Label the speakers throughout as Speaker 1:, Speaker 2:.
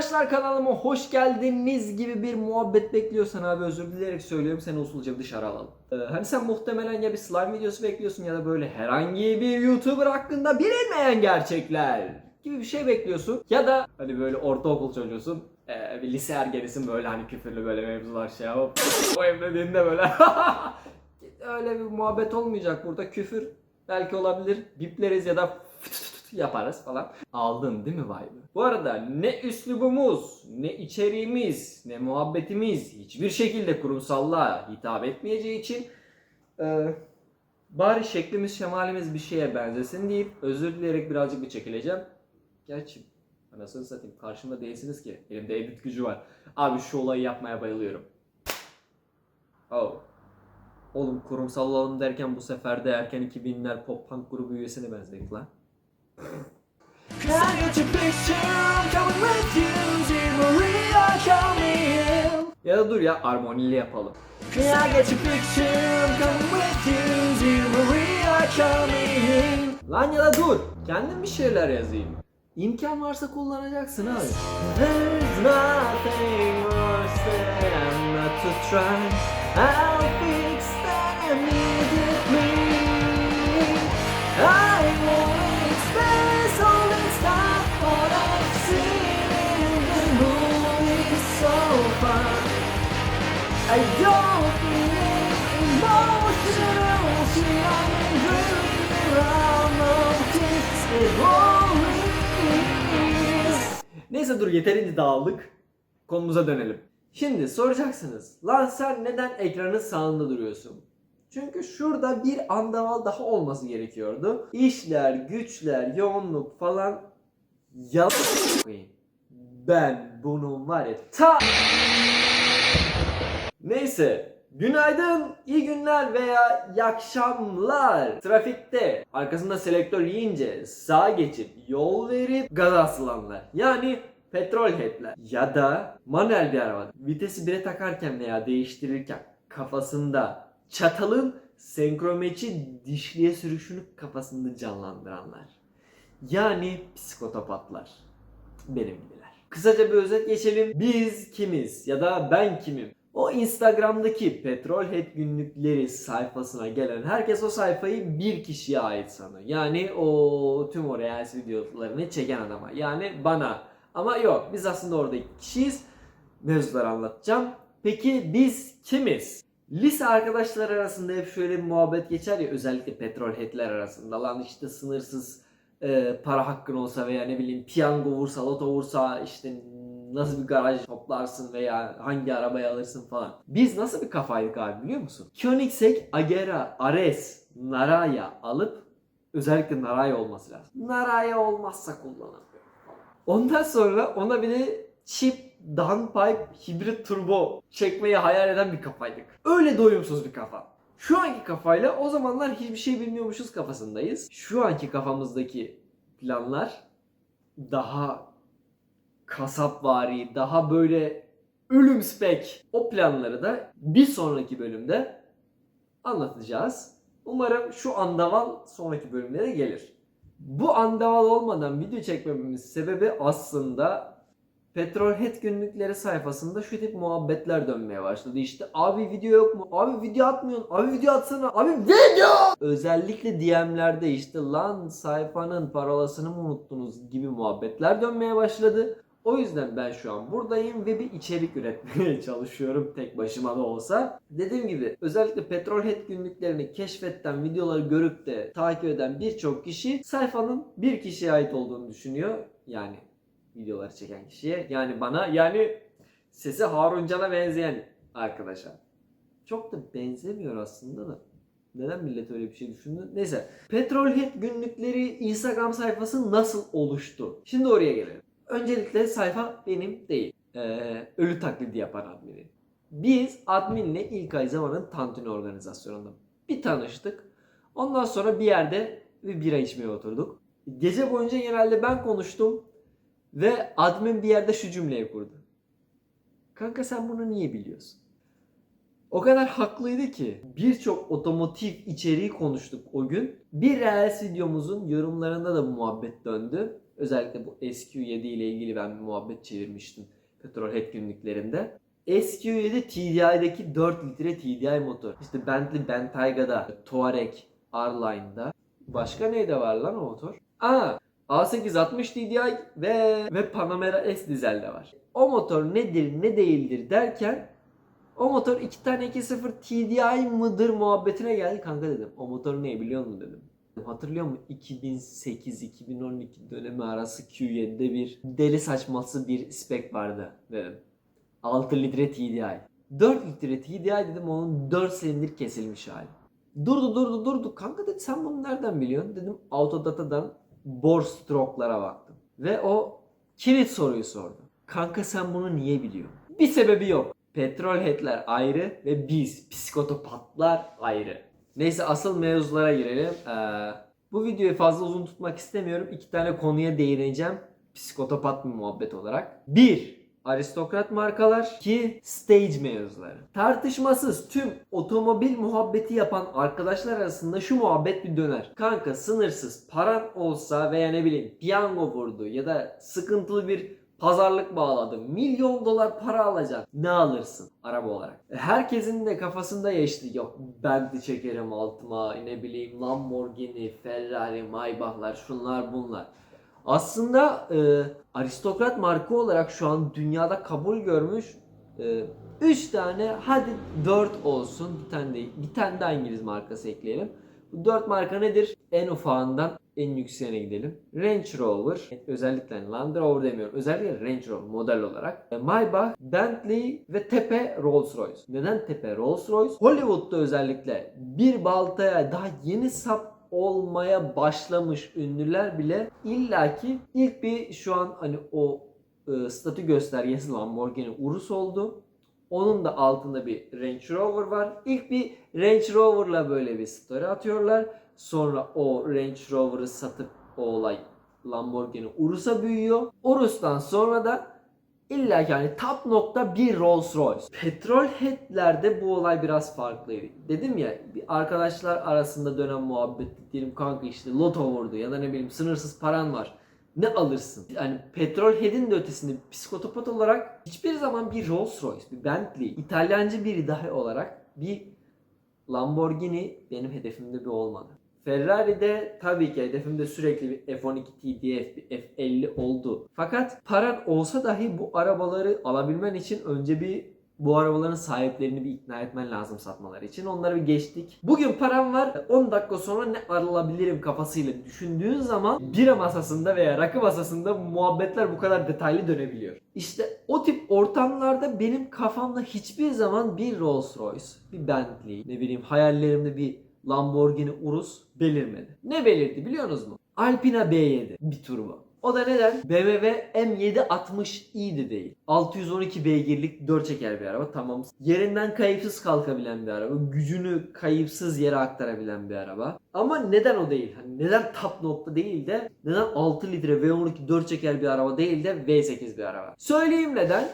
Speaker 1: arkadaşlar kanalıma hoş geldiniz gibi bir muhabbet bekliyorsan abi özür dileyerek söylüyorum seni usulca dışarı alalım. Ee, hani sen muhtemelen ya bir slime videosu bekliyorsun ya da böyle herhangi bir YouTuber hakkında bilinmeyen gerçekler gibi bir şey bekliyorsun. Ya da hani böyle ortaokul çocuğusun ee, bir lise ergenisin böyle hani küfürlü böyle mevzular şey yapıp o evlediğinde böyle öyle bir muhabbet olmayacak burada küfür belki olabilir bipleriz ya da yaparız falan. Aldın değil mi vibe'ı? Bu arada ne üslubumuz, ne içeriğimiz, ne muhabbetimiz hiçbir şekilde kurumsallığa hitap etmeyeceği için e, bari şeklimiz şemalimiz bir şeye benzesin deyip özür dileyerek birazcık bir çekileceğim. Gerçi anasını satayım karşımda değilsiniz ki. Elimde edit gücü var. Abi şu olayı yapmaya bayılıyorum. Oh. Oğlum kurumsal olalım derken bu sefer de erken 2000'ler pop punk grubu üyesine benzedik lan. Ya da dur ya armonili yapalım. Lan ya da dur. Kendim bir şeyler yazayım. İmkan varsa kullanacaksın abi.
Speaker 2: There's nothing worse than not to try. I'll fix that
Speaker 1: Neyse dur yeterince dağıldık. Konumuza dönelim. Şimdi soracaksınız. Lan sen neden ekranın sağında duruyorsun? Çünkü şurada bir andaval daha olması gerekiyordu. İşler, güçler, yoğunluk falan yalan. Ben bunun var ya ta Neyse. Günaydın, iyi günler veya iyi. Trafikte arkasında selektör yiyince sağa geçip yol verip gaza asılanlar. Yani petrol headler. Ya da manuel bir araba. Vitesi 1'e takarken veya değiştirirken kafasında çatalın senkromeçi dişliye sürüşünü kafasında canlandıranlar. Yani psikotopatlar. Benim gibiler. Kısaca bir özet geçelim. Biz kimiz ya da ben kimim? O Instagram'daki Petrolhead günlükleri sayfasına gelen herkes o sayfayı bir kişiye ait sanıyor. Yani o tüm o Reels videolarını çeken adama. Yani bana. Ama yok biz aslında orada iki kişiyiz. Mevzuları anlatacağım. Peki biz kimiz? Lise arkadaşlar arasında hep şöyle bir muhabbet geçer ya özellikle petrolheadler arasında. Lan işte sınırsız e, para hakkın olsa veya ne bileyim piyango vursa, loto vursa işte nasıl bir garaj toplarsın veya hangi arabayı alırsın falan. Biz nasıl bir kafaydık abi biliyor musun? Koenigsegg, Agera, Ares, Naraya alıp özellikle Naraya olması lazım. Naraya olmazsa kullanamıyorum. Ondan sonra ona bir de chip downpipe hibrit turbo çekmeyi hayal eden bir kafaydık. Öyle doyumsuz bir kafa. Şu anki kafayla o zamanlar hiçbir şey bilmiyormuşuz kafasındayız. Şu anki kafamızdaki planlar daha kasapvari, daha böyle ölüm spek. O planları da bir sonraki bölümde anlatacağız. Umarım şu andaval sonraki bölümlere gelir. Bu andaval olmadan video çekmemin sebebi aslında Petrolhead günlükleri sayfasında şu tip muhabbetler dönmeye başladı. İşte abi video yok mu? Abi video atmıyorsun. Abi video atsana. Abi video! Özellikle DM'lerde işte lan sayfanın parolasını mı unuttunuz gibi muhabbetler dönmeye başladı. O yüzden ben şu an buradayım ve bir içerik üretmeye çalışıyorum tek başıma da olsa. Dediğim gibi özellikle Petrolhead günlüklerini keşfetten videoları görüp de takip eden birçok kişi sayfanın bir kişiye ait olduğunu düşünüyor. Yani videoları çeken kişiye yani bana yani sesi Harun Can'a benzeyen arkadaşa. Çok da benzemiyor aslında da. Neden millet öyle bir şey düşündü? Neyse. Petrolhead günlükleri Instagram sayfası nasıl oluştu? Şimdi oraya gelelim. Öncelikle sayfa benim değil. Ee, ölü taklidi yapan admini. Biz adminle ilk ay zamanın tantuni organizasyonunda bir tanıştık. Ondan sonra bir yerde bir bira içmeye oturduk. Gece boyunca genelde ben konuştum. Ve admin bir yerde şu cümleyi kurdu. Kanka sen bunu niye biliyorsun? O kadar haklıydı ki birçok otomotiv içeriği konuştuk o gün. Bir Reels videomuzun yorumlarında da bu muhabbet döndü. Özellikle bu SQ7 ile ilgili ben bir muhabbet çevirmiştim Petrolhead günlüklerinde. SQ7 TDI'deki 4 litre TDI motor. İşte Bentley Bentayga'da, Touareg R-Line'da. Başka neyde var lan o motor? Aa, A860 TDI ve ve Panamera S dizelde var. O motor nedir ne değildir derken o motor 2 tane 2.0 TDI mıdır muhabbetine geldi. Kanka dedim o motor ne biliyor musun dedim. Hatırlıyor musun 2008-2012 dönemi arası Q7'de bir deli saçması bir spek vardı dedim. 6 litre TDI. 4 litre TDI dedim onun 4 silindir kesilmiş hali. Durdu durdu durdu. Kanka dedi sen bunu nereden biliyorsun? Dedim Autodata'dan bore stroke'lara baktım. Ve o kilit soruyu sordu. Kanka sen bunu niye biliyorsun? Bir sebebi yok. Petrolheadler ayrı ve biz psikotopatlar ayrı. Neyse asıl mevzulara girelim. Ee, bu videoyu fazla uzun tutmak istemiyorum. İki tane konuya değineceğim. Psikotopat bir muhabbet olarak. Bir, aristokrat markalar. 2. Stage mevzuları. Tartışmasız tüm otomobil muhabbeti yapan arkadaşlar arasında şu muhabbet bir döner. Kanka sınırsız paran olsa veya ne bileyim piyango vurdu ya da sıkıntılı bir pazarlık bağladı. Milyon dolar para alacak. Ne alırsın araba olarak? E, Herkesin de kafasında yaşlı. Yok Bentley çekerim altıma. Ne bileyim Lamborghini, Ferrari, Maybach'lar şunlar bunlar. Aslında e, aristokrat marka olarak şu an dünyada kabul görmüş 3 tane hadi 4 olsun bir tane de bir tane daha İngiliz markası ekleyelim. Bu 4 marka nedir? En ufağından en yükseğine gidelim. Range Rover, özellikle hani Land Rover demiyorum. Özellikle Range Rover model olarak. E, Maybach, Bentley ve tepe Rolls Royce. Neden tepe Rolls Royce? Hollywood'da özellikle bir baltaya daha yeni sap olmaya başlamış ünlüler bile illaki ilk bir şu an hani o e, statü göstergesi Lamborghini Urus oldu. Onun da altında bir Range Rover var. İlk bir Range Rover'la böyle bir story atıyorlar. Sonra o Range Rover'ı satıp o olay Lamborghini Urus'a büyüyor. Urus'tan sonra da illa ki hani top nokta bir Rolls Royce. Petrolhead'lerde bu olay biraz farklıydı. Dedim ya arkadaşlar arasında dönen muhabbet diyelim kanka işte loto vurdu ya da ne bileyim sınırsız paran var. Ne alırsın? Yani Petrolhead'in de ötesinde psikotopat olarak hiçbir zaman bir Rolls Royce, bir Bentley, İtalyancı biri dahi olarak bir Lamborghini benim hedefimde bir olmadı. Ferrari'de tabii ki hedefimde sürekli bir F12 TDF, bir F50 oldu. Fakat paran olsa dahi bu arabaları alabilmen için önce bir bu arabaların sahiplerini bir ikna etmen lazım satmaları için. Onları bir geçtik. Bugün param var. 10 dakika sonra ne alabilirim kafasıyla düşündüğün zaman bira masasında veya rakı masasında muhabbetler bu kadar detaylı dönebiliyor. İşte o tip ortamlarda benim kafamda hiçbir zaman bir Rolls Royce, bir Bentley, ne bileyim hayallerimde bir Lamborghini Urus belirmedi. Ne belirdi biliyor musunuz mu? Alpina B7 bir turbo. O da neden? BMW M760i de değil. 612 beygirlik 4 çeker bir araba tamam. Yerinden kayıpsız kalkabilen bir araba. Gücünü kayıpsız yere aktarabilen bir araba. Ama neden o değil? Hani neden top nokta değil de neden 6 litre V12 4 çeker bir araba değil de V8 bir araba? Söyleyeyim neden?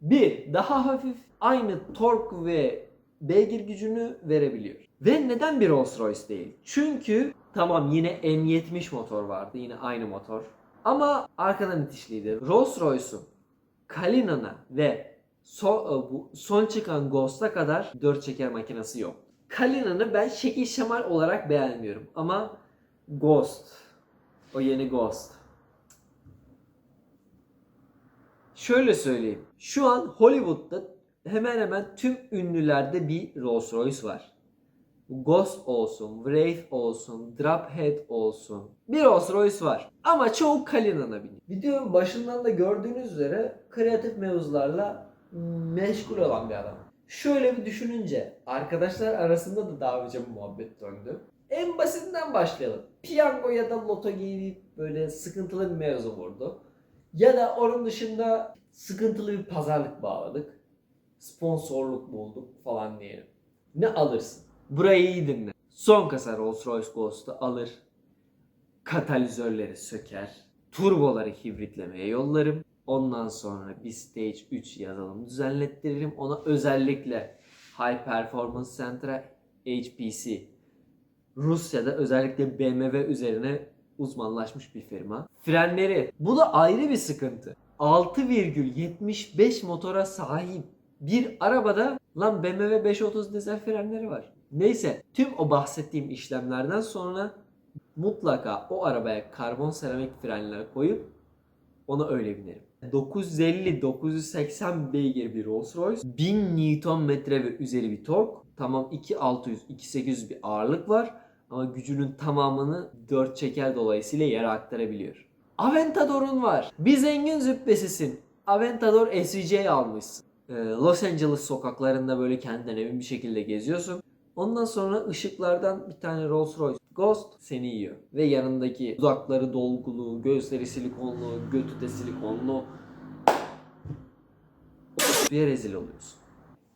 Speaker 1: Bir, daha hafif aynı tork ve beygir gücünü verebiliyor. Ve neden bir Rolls Royce değil? Çünkü tamam yine M70 motor vardı. Yine aynı motor. Ama arkadan itişliydi. Rolls Royce'un Kalina'na ve so- e, bu son çıkan Ghost'a kadar 4 çeker makinesi yok. Kalina'nı ben şekil şemal olarak beğenmiyorum. Ama Ghost, o yeni Ghost. Şöyle söyleyeyim. Şu an Hollywood'da hemen hemen tüm ünlülerde bir Rolls Royce var. Ghost olsun, Wraith olsun, Drophead olsun. Bir Rolls Royce var. Ama çoğu Kalina'na biniyor. Videonun başından da gördüğünüz üzere kreatif mevzularla meşgul olan bir adam. Şöyle bir düşününce arkadaşlar arasında da daha önce bu muhabbet döndü. En basitinden başlayalım. Piyango ya da loto gibi böyle sıkıntılı bir mevzu vurdu. Ya da onun dışında sıkıntılı bir pazarlık bağladık. Sponsorluk bulduk falan diyelim. Ne alırsın? Burayı iyi dinle. Son kasa Rolls Royce Ghost'u alır. Katalizörleri söker. Turboları hibritlemeye yollarım. Ondan sonra bir Stage 3 yazılım düzenlettiririm. Ona özellikle High Performance Center'a HPC. Rusya'da özellikle BMW üzerine uzmanlaşmış bir firma. Frenleri. Bu da ayrı bir sıkıntı. 6,75 motora sahip bir arabada lan BMW 530 dizel frenleri var. Neyse tüm o bahsettiğim işlemlerden sonra mutlaka o arabaya karbon seramik frenler koyup ona öyle binerim. 950-980 beygir bir Rolls Royce, 1000 Nm ve üzeri bir tork. Tamam 2600-2800 bir ağırlık var ama gücünün tamamını 4 çeker dolayısıyla yere aktarabiliyor. Aventador'un var. Bir zengin züppesisin. Aventador SVJ almışsın. Ee, Los Angeles sokaklarında böyle kendine emin bir şekilde geziyorsun. Ondan sonra ışıklardan bir tane Rolls Royce Ghost seni yiyor. Ve yanındaki dudakları dolgulu, gözleri silikonlu, götü de silikonlu. Bir rezil oluyorsun.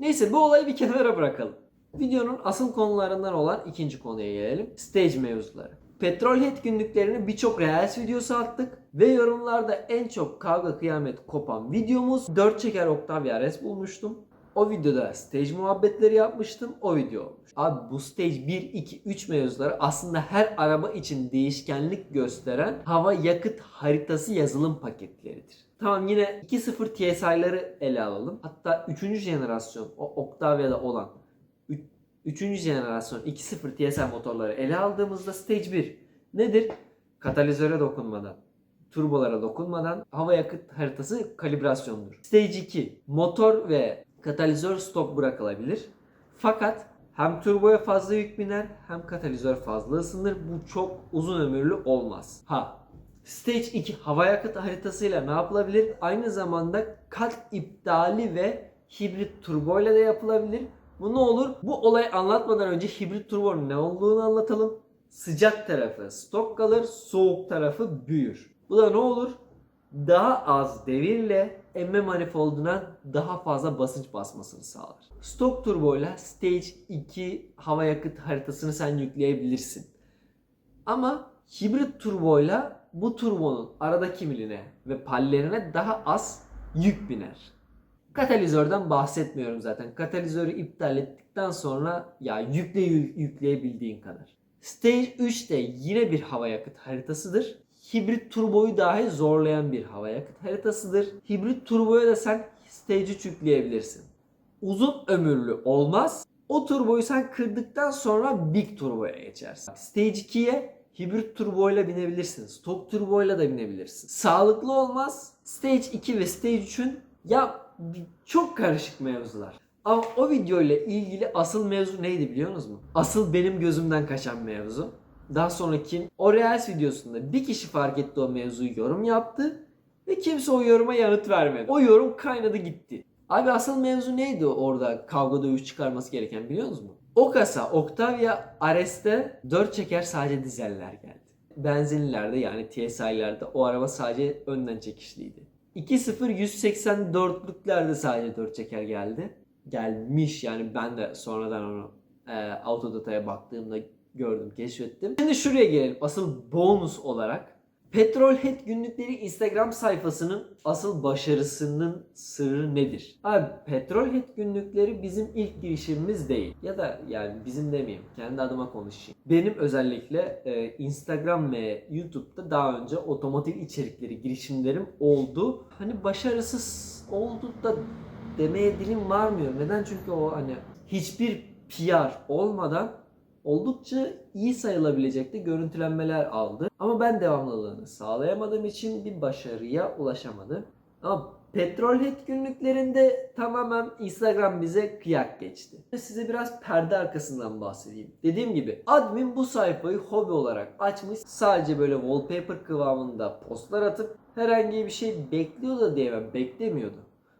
Speaker 1: Neyse bu olayı bir kenara bırakalım. Videonun asıl konularından olan ikinci konuya gelelim. Stage mevzuları. Petrolhead günlüklerini birçok Reels videosu attık ve yorumlarda en çok kavga kıyamet kopan videomuz 4 çeker Octavia RS bulmuştum. O videoda stage muhabbetleri yapmıştım. O video olmuş. Abi bu stage 1, 2, 3 mevzuları aslında her araba için değişkenlik gösteren hava yakıt haritası yazılım paketleridir. Tamam yine 2.0 TSI'ları ele alalım. Hatta 3. jenerasyon o Octavia'da olan 3. jenerasyon 2.0 TSI motorları ele aldığımızda stage 1 nedir? Katalizöre dokunmadan, turbolara dokunmadan hava yakıt haritası kalibrasyondur. Stage 2 motor ve katalizör stop bırakılabilir. Fakat hem turboya fazla yük biner hem katalizör fazla ısınır. Bu çok uzun ömürlü olmaz. Ha Stage 2 hava yakıt haritasıyla ne yapılabilir? Aynı zamanda kat iptali ve hibrit turbo ile de yapılabilir. Bu ne olur? Bu olayı anlatmadan önce hibrit turbonun ne olduğunu anlatalım. Sıcak tarafı stok kalır, soğuk tarafı büyür. Bu da ne olur? Daha az devirle emme manifolduna daha fazla basınç basmasını sağlar. Stok turbo ile Stage 2 hava yakıt haritasını sen yükleyebilirsin. Ama hibrit turboyla bu turbonun aradaki miline ve pallerine daha az yük biner. Katalizörden bahsetmiyorum zaten. Katalizörü iptal ettikten sonra ya yükle yükleyebildiğin kadar. Stage 3 de yine bir hava yakıt haritasıdır. Hibrit turboyu dahi zorlayan bir hava yakıt haritasıdır. Hibrit turboya da sen Stage 3 yükleyebilirsin. Uzun ömürlü olmaz. O turboyu sen kırdıktan sonra Big turboya geçersin. Stage 2'ye hibrit turboyla binebilirsin. Stok turboyla da binebilirsin. Sağlıklı olmaz. Stage 2 ve Stage 3'ün ya çok karışık mevzular. Ama o video ile ilgili asıl mevzu neydi biliyor musunuz? Asıl benim gözümden kaçan mevzu. Daha sonra kim? O Reels videosunda bir kişi fark etti o mevzuyu yorum yaptı. Ve kimse o yoruma yanıt vermedi. O yorum kaynadı gitti. Abi asıl mevzu neydi orada kavga dövüş çıkarması gereken biliyor musunuz? O kasa Octavia RS'te 4 çeker sadece dizeller geldi. Benzinlilerde yani TSI'lerde o araba sadece önden çekişliydi. 2.0 184'lüklerde sadece 4 çeker geldi. Gelmiş yani ben de sonradan onu e, Autodata'ya baktığımda gördüm, keşfettim. Şimdi şuraya gelelim. Asıl bonus olarak Petrolhead günlükleri Instagram sayfasının asıl başarısının sırrı nedir? Abi Petrolhead günlükleri bizim ilk girişimimiz değil. Ya da yani bizim demeyeyim. Kendi adıma konuşayım. Benim özellikle e, Instagram ve YouTube'da daha önce otomotiv içerikleri girişimlerim oldu. Hani başarısız oldu da demeye dilim varmıyor. Neden? Çünkü o hani hiçbir PR olmadan oldukça iyi sayılabilecek de görüntülenmeler aldı. Ama ben devamlılığını sağlayamadığım için bir başarıya ulaşamadım. Ama Petrolhead günlüklerinde tamamen Instagram bize kıyak geçti. Size biraz perde arkasından bahsedeyim. Dediğim gibi admin bu sayfayı hobi olarak açmış. Sadece böyle wallpaper kıvamında postlar atıp herhangi bir şey bekliyor da diyemem. Beklemiyordu.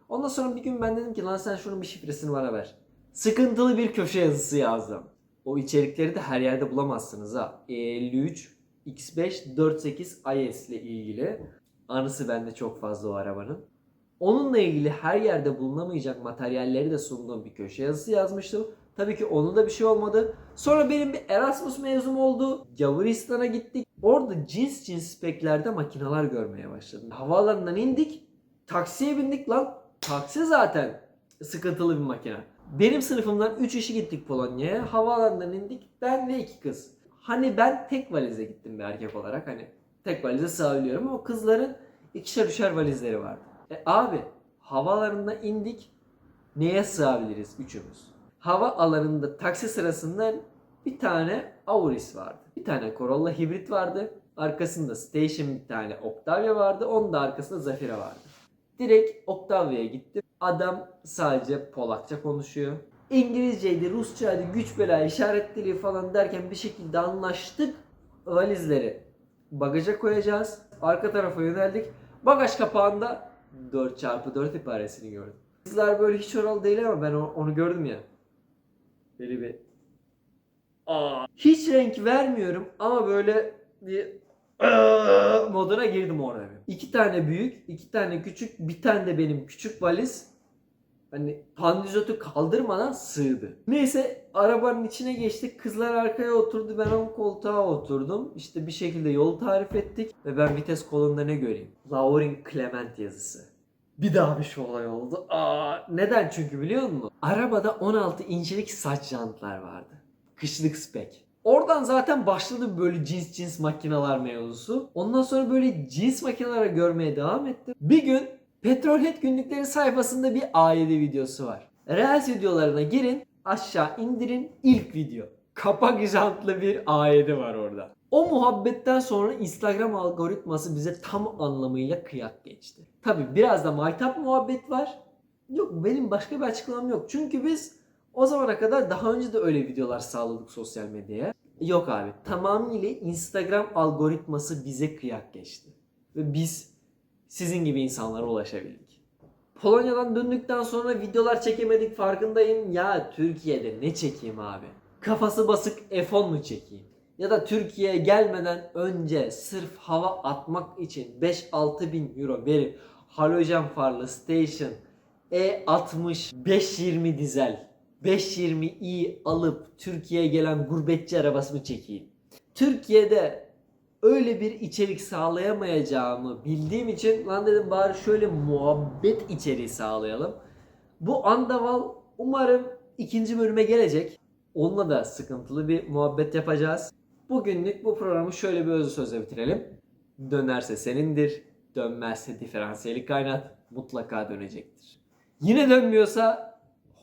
Speaker 1: Ondan sonra bir gün ben dedim ki lan sen şunun bir şifresini bana ver. Sıkıntılı bir köşe yazısı yazdım. O içerikleri de her yerde bulamazsınız ha. E53 X5 48 IS ile ilgili. Anısı bende çok fazla o arabanın. Onunla ilgili her yerde bulunamayacak materyalleri de sunduğum bir köşe yazısı yazmıştım. Tabii ki onun da bir şey olmadı. Sonra benim bir Erasmus mezum oldu. Gavuristan'a gittik. Orada cins cins speklerde makineler görmeye başladım. Havaalanından indik. Taksiye bindik lan. Taksi zaten sıkıntılı bir makine. Benim sınıfımdan 3 kişi gittik Polonya'ya. Havaalanından indik. Ben ve iki kız. Hani ben tek valize gittim bir erkek olarak. Hani tek valize sığabiliyorum ama kızların ikişer üçer valizleri vardı. E abi havaalanında indik. Neye sığabiliriz üçümüz? Hava alanında taksi sırasında bir tane Auris vardı. Bir tane Corolla hibrit vardı. Arkasında Station bir tane Octavia vardı. Onun da arkasında Zafira vardı. Direkt Octavia'ya gittim. Adam sadece Polakça konuşuyor. İngilizceydi, Rusçaydı, güç bela işaret dili falan derken bir şekilde anlaştık. Valizleri bagaja koyacağız. Arka tarafa yöneldik. Bagaj kapağında 4x4 ibaresini gördüm. Kızlar böyle hiç oralı değil ama ben onu gördüm ya. Böyle bir Aa. Hiç renk vermiyorum ama böyle bir! Moduna girdim orada. İki tane büyük, iki tane küçük, bir tane de benim küçük valiz. Hani pandizotu kaldırmadan sığdı. Neyse arabanın içine geçtik. Kızlar arkaya oturdu. Ben ön koltuğa oturdum. İşte bir şekilde yol tarif ettik. Ve ben vites kolunda ne göreyim? Laurin Clement yazısı. Bir daha bir şey olay oldu. Aa, neden çünkü biliyor musun? Arabada 16 inçlik saç jantlar vardı. Kışlık spek. Oradan zaten başladı böyle cins cins makineler mevzusu. Ondan sonra böyle cins makineleri görmeye devam ettim. Bir gün Petrolhead günlükleri sayfasında bir A7 videosu var. Reels videolarına girin, aşağı indirin ilk video. Kapak jantlı bir A7 var orada. O muhabbetten sonra Instagram algoritması bize tam anlamıyla kıyak geçti. Tabi biraz da maytap muhabbet var. Yok benim başka bir açıklamam yok. Çünkü biz o zamana kadar daha önce de öyle videolar sağladık sosyal medyaya. Yok abi tamamıyla Instagram algoritması bize kıyak geçti. Ve biz sizin gibi insanlara ulaşabildik. Polonya'dan döndükten sonra videolar çekemedik farkındayım. Ya Türkiye'de ne çekeyim abi? Kafası basık F10 mu çekeyim? Ya da Türkiye'ye gelmeden önce sırf hava atmak için 5-6 bin euro verip halojen farlı station E60 520 dizel 520i alıp Türkiye'ye gelen gurbetçi arabasını çekeyim. Türkiye'de öyle bir içerik sağlayamayacağımı bildiğim için lan dedim bari şöyle muhabbet içeriği sağlayalım. Bu Andaval umarım ikinci bölüme gelecek. Onunla da sıkıntılı bir muhabbet yapacağız. Bugünlük bu programı şöyle bir özlü sözle bitirelim. Dönerse senindir, dönmezse diferansiyeli kaynat, mutlaka dönecektir. Yine dönmüyorsa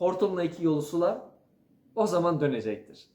Speaker 1: hortumla iki yolu sula, o zaman dönecektir.